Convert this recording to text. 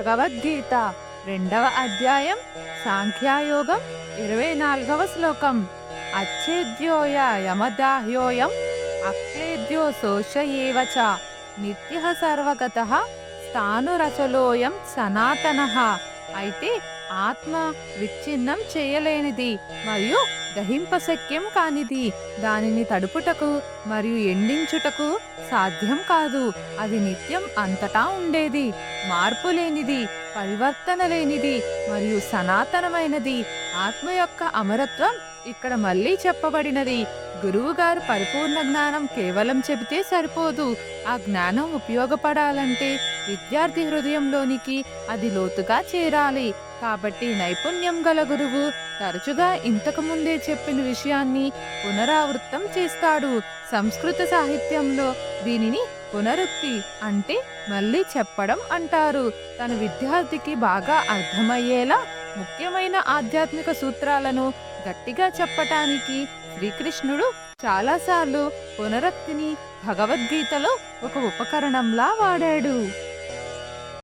భగవద్గీత రెండవ అధ్యాయం సాంఖ్యాయోగం ఇరవై నాలుగవ శ్లోకం. అచ్చేద్యోయ యమదాహ్యోయం అక్లేద్యో శోషయేవ చ. నిత్య సర్వగత తాను రసలోయం సనాతన. అయితే ఆత్మ విచ్ఛిన్నం చేయలేనిది మరియు దహింపశక్యం కానిది. దానిని తడుపుటకు మరియు ఎండించుటకు సాధ్యం కాదు. అది నిత్యం అంతటా ఉండేది. మార్పు లేనిది పరివర్తన లేనిది మరియు సనాతనమైనది. ఆత్మ యొక్క అమరత్వం ఇక్కడ మళ్ళీ చెప్పబడినది. గురువుగారు పరిపూర్ణ జ్ఞానం కేవలం చెబితే సరిపోదు. ఆ జ్ఞానం ఉపయోగపడాలంటే విద్యార్థి హృదయంలోనికి అది లోతుగా చేరాలి. కాబట్టి నైపుణ్యం గల గురువు తరచుగా ఇంతకు ముందే చెప్పిన విషయాన్ని పునరావృత్తం చేస్తాడు. సంస్కృత సాహిత్యంలో దీనిని పునరుక్తి అంటే మళ్ళీ చెప్పడం అంటారు. తన విద్యార్థికి బాగా అర్థమయ్యేలా ముఖ్యమైన ఆధ్యాత్మిక సూత్రాలను గట్టిగా చెప్పటానికి శ్రీకృష్ణుడు చాలాసార్లు పునరుక్తిని భగవద్గీతలో ఒక ఉపకరణంలా వాడాడు.